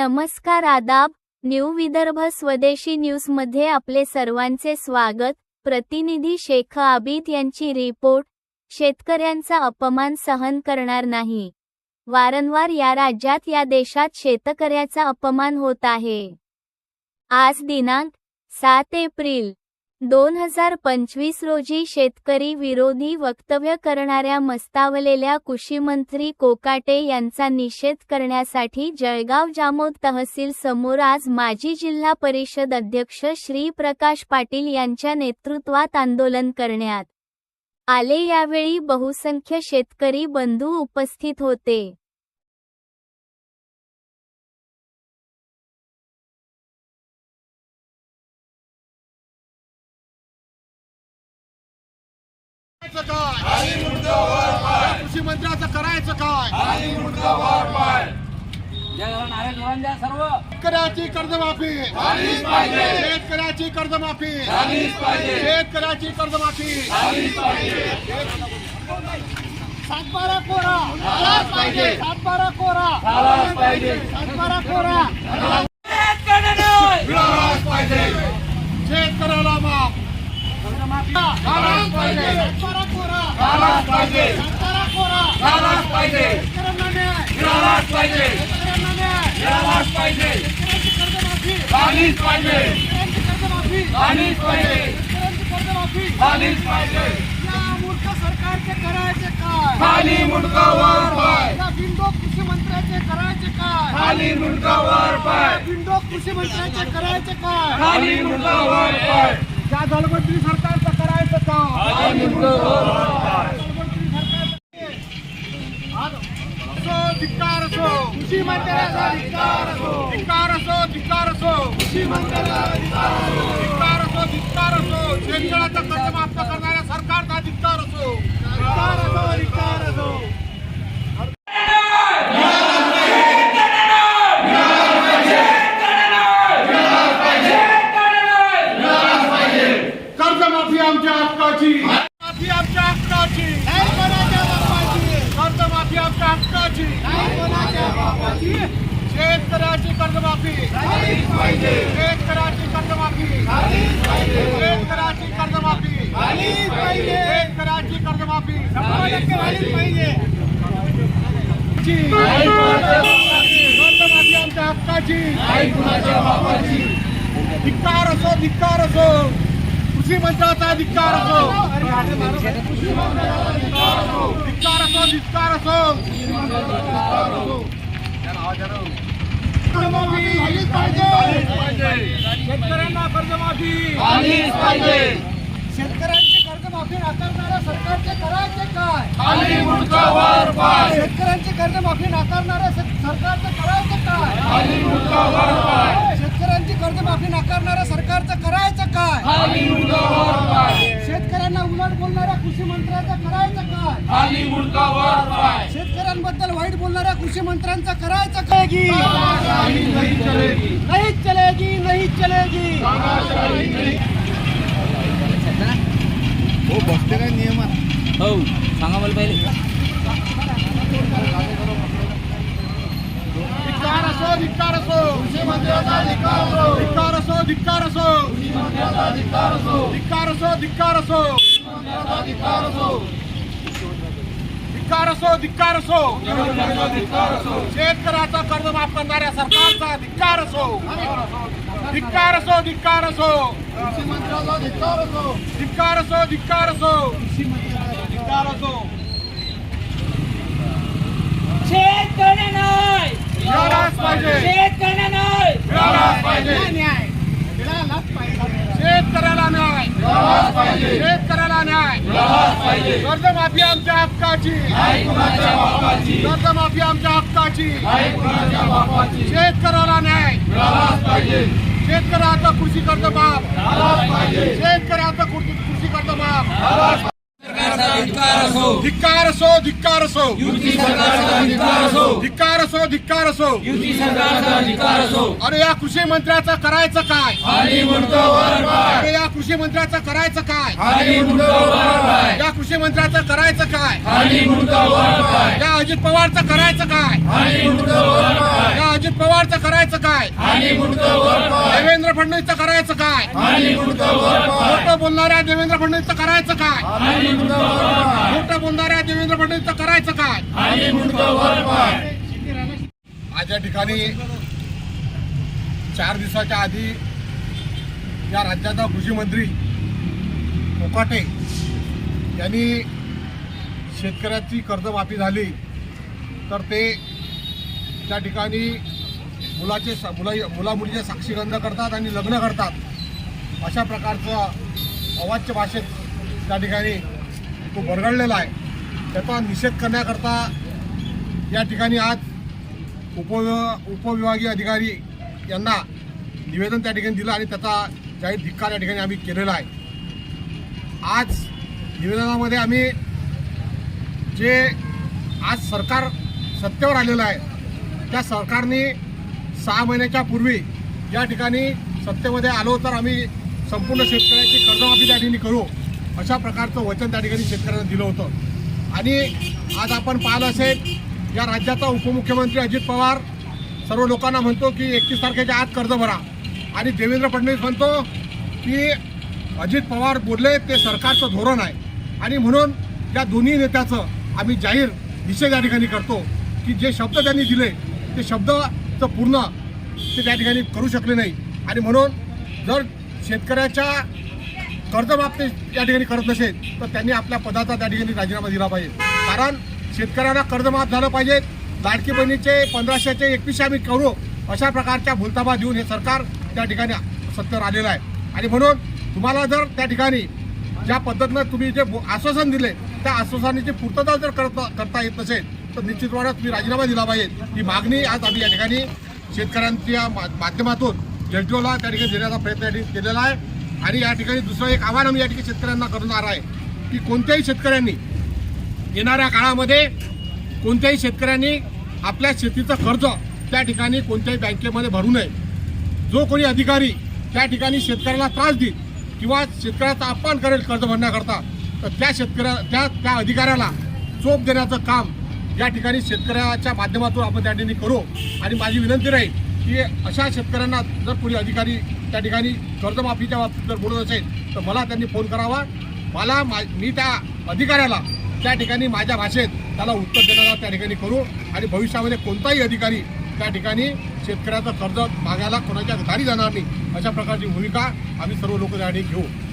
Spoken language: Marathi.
नमस्कार आदाब न्यू विदर्भ स्वदेशी न्यूजमध्ये आपले सर्वांचे स्वागत. प्रतिनिधी शेख आबिद यांची रिपोर्ट. शेतकऱ्यांचा अपमान सहन करणार नाही. वारंवार या राज्यात या देशात शेतकऱ्याचा अपमान होत आहे. आज दिनांक सात एप्रिल दोन हजार पंचवीस रोजी शेतकरी विरोधी वक्तव्य करणाऱ्या मस्तावलेल्या कृषीमंत्री कोकाटे यांचा निषेध करण्यासाठी जळगाव जामोद तहसील समोर आज माजी जिल्हा परिषद अध्यक्ष श्री प्रकाश पाटील यांच्या नेतृत्वात आंदोलन करण्यात आले. यावेळी बहुसंख्य शेतकरी बंधू उपस्थित होते. करायचं काय? कृषी मंत्र्याचं करायचं काय? शेतकऱ्याची कर्जमाफी. शेतकऱ्याची कर्जमाफी. शेतकऱ्याची कर्जमाफी. सातबारा कोरा. सातबारा कोरा. सातबारा कोरा. शेतकऱ्याला माफ. कर्जमाफी पाहिजे. पाहिजे. पाहिजे. सरकारचे करायचे काय खाली मुंडकावर पाय या कृषी मंत्र्याचे करायचे काय खाली मुंडकावर पाय. बिंडो कृषी मंत्र्याचे करायचे काय खाली मुंडकावर असो कृषी मंत्र्याचा धिक्कार असो धिक्कार असो धिक्कार असो कृषी मंत्र्याचा धिक्कार असो धिक्कार असो शेतकऱ्याचं कर्ज माफ करणाऱ्या सरकारचा धिक्कार असो धिक्कार असो धिक्कार असो कर्जमाफी आमच्या हक्काची माफी आमच्या हक्काची कर्जमाफी आमच्या हक्काची शेतकऱ्याची कर्जमाफी। शेतकऱ्याची कर्जमाफी। शेतकऱ्याची कर्जमाफी। शेतकऱ्याची कर्जमाफी। कर्जमाफी आमच्या हक्काची धिक्कार असो धिक्कार असो। कृषी मंत्र्याचा धिक्कार असो। धिक्कार असो धिक्कार असो। कर्जमाफी झालीच पाहिजे शेतकऱ्यांना कर्जमाफी. पाहिजे. शेतकऱ्यांची कर्जमाफी नाकारणाऱ्या सरकारचे करायचे काय? खाली मुंडकावर पाय. शेतकऱ्यांची कर्जमाफी नाकारणाऱ्या सरकारचं करायचं काय? खाली मुंडकावर पाय. शेतकऱ्यांची कर्जमाफी नाकारणाऱ्या सरकारचं करायचं काय? खाली मुंडकावर पाय. शेतकऱ्यांना उलट बोलणाऱ्या कृषी मंत्र्याचं करायचं काय? खाली मुंडकावर पाय. शेतकऱ्यांबद्दल वाईट बोलणाऱ्या कृषी मंत्र्यांचं करायचं काय की नहीं चलेगी. नाही चलेगी नाही चलेगी हो सांगा मला पहिले. धिक्कार असो धिक्कार असो. कृषी मंत्र्याचा धिक्कार असो. धिक्कार असो धिक्कार असो. धिक्कार असो धिक्कार असो. धिक्कार असो धिक्कार असो. शेतकऱ्याचा कर्ज माफ करणाऱ्या सरकारचा धिक्कार असो धिक्कार असो धिक्कार असो धिक्कार असो धिक्कार असो धिक्कार असो मिळालाच पाहिजे. शेतकऱ्यांना नाही मिळालाच पाहिजे शेतकऱ्याला न्याय शेतकऱ्याला न्याय कर्जमाफी आमच्या हक्काची. कर्जमाफी आमच्या हक्काची. शेतकऱ्याला न्याय. शेतकऱ्याचं कृषी कर्ज माफ. शेतकऱ्याचं कृषी कर्ज माफ. धिक्कार असो. धिक्कार असो धिक्कार असो. धिक्कार असो. अरे या कृषी मंत्र्याचं करायचं काय? अरे या कृषी मंत्र्याचं करायचं काय? या कृषी मंत्र्याचं करायचं काय? या अजित पवारचं करायचं काय? या अजित पवारचं करायचं काय? देवेंद्र फडणवीसचं करायचं काय? खोटं बोलणाऱ्या देवेंद्र फडणवीसचं करायचं काय? खोटं बोलणाऱ्या देवेंद्र फडणवीसचं करायचं काय? आज या ठिकाणी चार दिवसाच्या आधी या राज्याचा कृषी मंत्री कोकाटे यांनी शेतकऱ्याची कर्जमाफी झाली तर ते त्या ठिकाणी मुलाचे सा- मुला मुलामुलीचे साक्षीगंध करतात आणि लग्न करतात. अशा प्रकारचं अवाच्य भाषेत त्या ठिकाणी तो बरगडलेला आहे. त्याचा निषेध करण्याकरता या ठिकाणी आज उप उपविभागीय अधिकारी यांना निवेदन त्या ठिकाणी दिलं आणि त्याचा जाहीर धिक्कार या ठिकाणी आम्ही केलेला आहे. आज निवेदनामध्ये आम्ही जे आज सरकार सत्तेवर आलेलं आहे त्या सरकारने सहा महिन्याच्या पूर्वी या ठिकाणी सत्तेमध्ये आलो तर आम्ही संपूर्ण शेतकऱ्याची कर्जमाफी त्या ठिकाणी करू अशा प्रकारचं वचन त्या ठिकाणी शेतकऱ्यांना दिलं होतं. आणि आज आपण पाहिलं असेल या राज्याचा उपमुख्यमंत्री अजित पवार सर्व लोकांना म्हणतो की एकतीस तारखेच्या आत कर्ज भरा. आणि देवेंद्र फडणवीस म्हणतो की अजित पवार बोलले ते सरकारचं धोरण आहे. आणि म्हणून या दोन्ही नेत्याचं आम्ही जाहीर निषेध या ठिकाणी करतो की जे शब्द त्यांनी दिले ते शब्दचं पूर्ण ते त्या ठिकाणी करू शकले नाही. आणि म्हणून जर शेतकऱ्याच्या कर्जमाफी या ठिकाणी करत नसेल तर त्यांनी आपल्या पदाचा त्या ठिकाणी राजीनामा दिला पाहिजे. कारण शेतकऱ्यांना कर्जमाफ झालं पाहिजे. लाडकी बहिणीचे पंधराशेचे एकवीसशे आम्ही करू अशा प्रकारच्या भूलताबा देऊन हे सरकार त्या ठिकाणी सत्तर आलेलं आहे. आणि म्हणून तुम्हाला जर त्या ठिकाणी ज्या पद्धतीनं तुम्ही जे आश्वासन दिले त्या आश्वासनाची पूर्तता जर करता करता येत नसेल तर निश्चितपणे तुम्ही राजीनामा दिला पाहिजे. ही मागणी आज आम्ही या ठिकाणी शेतकऱ्यांच्या मा- माध्यमातून जलजीवला त्या ठिकाणी देण्याचा प्रयत्न या केलेला आहे. आणि या ठिकाणी दुसरं एक आव्हान आम्ही या ठिकाणी शेतकऱ्यांना करणार आहे की कोणत्याही शेतकऱ्यांनी येणाऱ्या काळामध्ये कोणत्याही शेतकऱ्यांनी आपल्या शेतीचं कर्ज त्या ठिकाणी कोणत्याही बँकेमध्ये भरू नये. जो कोणी अधिकारी त्या ठिकाणी शेतकऱ्याला त्रास देईल किंवा शेतकऱ्याचा अपमान करेल कर्ज भरण्याकरता तर त्या शेतकऱ्या त्या त्या अधिकाऱ्याला चोप देण्याचं काम या ठिकाणी शेतकऱ्याच्या माध्यमातून आपण त्या ठिकाणी करू. आणि माझी विनंती राहील की अशा शेतकऱ्यांना जर कोणी अधिकारी त्या ठिकाणी कर्जमाफीच्या बाबतीत जर बोलत असेल तर मला त्यांनी फोन करावा. मला मा मी त्या अधिकाऱ्याला त्या ठिकाणी माझ्या भाषेत त्याला उत्तर देण्याचा त्या ठिकाणी करू. आणि भविष्यामध्ये कोणताही अधिकारी त्या ठिकाणी शेतकऱ्याचं कर्ज मागायला कोणाच्या दारी जाणार नाही? अशा प्रकारची भूमिका आम्ही सर्व लोक त्या ठिकाणी घेऊ.